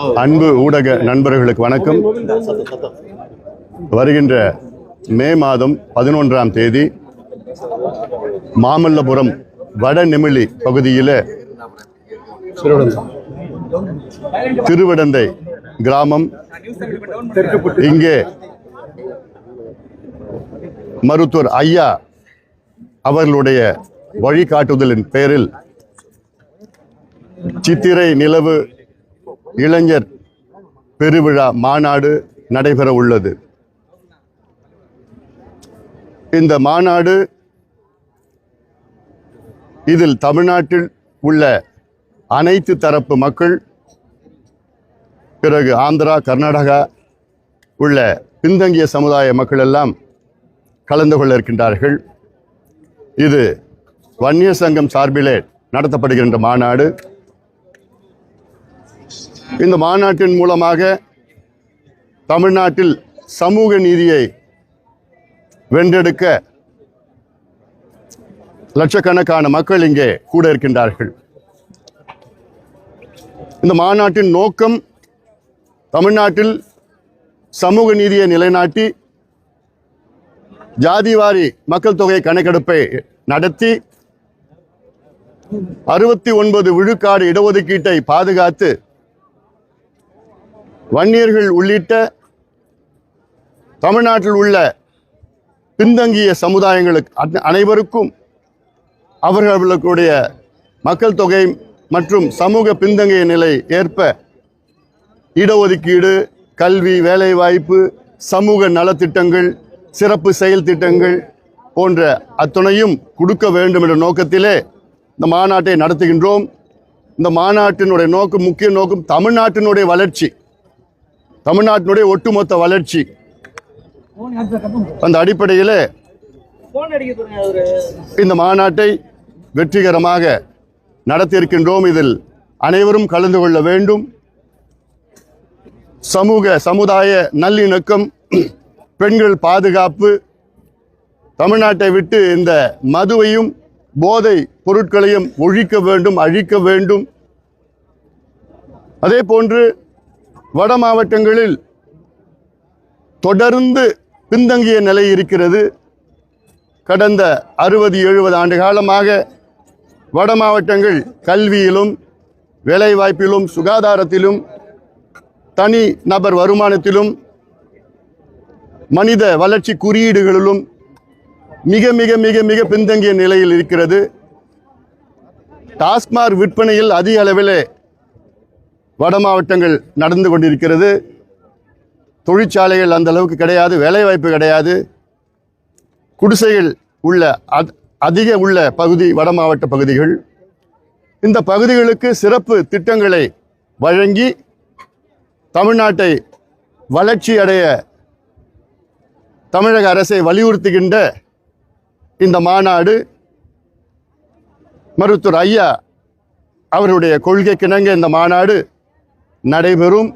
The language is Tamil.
அன்பு ஊடக நண்பர்களுக்கு வணக்கம். வருகின்ற மே மாதம் பதினொன்றாம் தேதி மாமல்லபுரம் வடநெமிலி பகுதியில் திருவிடந்தை கிராமம். இங்கே மருத்துவர் ஐயா அவர்களுடைய வழிகாட்டுதலின் பேரில் சித்திரை நிலவு இளைஞர் பெருவிழா மாநாடு நடைபெற உள்ளது. இந்த மாநாடு இதில் தமிழ்நாட்டில் உள்ள அனைத்து தரப்பு மக்கள் பிறகு ஆந்திரா கர்நாடகா உள்ள பின்தங்கிய சமுதாய மக்கள் எல்லாம் கலந்து கொள்ள இருக்கின்றார்கள். இது வன்னியர் சங்கம் சார்பிலே நடத்தப்படுகின்ற மாநாடு. இந்த மாநாட்டின் மூலமாக தமிழ்நாட்டில் சமூக நீதியை வென்றெடுக்க லட்சக்கணக்கான மக்கள் இங்கே கூட இருக்கின்றார்கள். இந்த மாநாட்டின் நோக்கம் தமிழ்நாட்டில் சமூக நீதியை நிலைநாட்டி ஜாதிவாரி மக்கள் தொகை கணக்கெடுப்பை நடத்தி அறுபத்தி ஒன்பது விழுக்காடு இடஒதுக்கீட்டை பாதுகாத்து வன்னியர்கள் உள்ளிட்ட தமிழ்நாட்டில் உள்ள பின்தங்கிய சமுதாயங்களுக்கு அனைவருக்கும் அவர்களுடைய மக்கள் தொகை மற்றும் சமூக பின்தங்கிய நிலை ஏற்ப இடஒதுக்கீடு கல்வி வேலைவாய்ப்பு சமூக நலத்திட்டங்கள் சிறப்பு செயல் திட்டங்கள் போன்ற அத்துணையும் கொடுக்க வேண்டும் என்ற நோக்கத்திலே இந்த மாநாட்டை நடத்துகின்றோம். இந்த மாநாட்டினுடைய நோக்கம் முக்கிய நோக்கம் தமிழ்நாட்டினுடைய வளர்ச்சி. தமிழ்நாட்டினுடைய ஒட்டுமொத்த வளர்ச்சி. அந்த அடிப்படையில் இந்த மாநாட்டை வெற்றிகரமாக நடத்தியிருக்கின்றோம். இதில் அனைவரும் கலந்து கொள்ள வேண்டும். சமூக சமுதாய நல்லிணக்கம் பெண்கள் பாதுகாப்பு தமிழ்நாட்டை விட்டு இந்த மதுவையும் போதை பொருட்களையும் ஒழிக்க வேண்டும் அழிக்க வேண்டும். அதே போன்று வட மாவட்டங்களில் தொடர்ந்து பின்தங்கிய நிலை இருக்கிறது. கடந்த அறுபது எழுபது ஆண்டு காலமாக வட மாவட்டங்கள் கல்வியிலும் வேலைவாய்ப்பிலும் சுகாதாரத்திலும் தனி நபர் வருமானத்திலும் மனித வளர்ச்சி குறியீடுகளிலும் மிக மிக மிக மிக பின்தங்கிய நிலையில் இருக்கிறது. டாஸ்மாக் விற்பனையில் அதிக அளவிலே வட மாவட்டங்கள் நடந்து கொண்டிருக்கிறது. தொழிற்சாலைகள் அந்த அளவுக்கு கிடையாது வேலைவாய்ப்பு கிடையாது. குடிசைகள் உள்ள அத்- அதிக உள்ள பகுதி வட மாவட்ட பகுதிகள். இந்த பகுதிகளுக்கு சிறப்பு திட்டங்களை வழங்கி தமிழ்நாட்டை வளர்ச்சி அடைய தமிழக அரசை வலியுறுத்துகின்ற இந்த மாநாடு மருத்துவர் ஐயா அவருடைய கொள்கைக்கிணங்க இந்த மாநாடு நடைபெறும்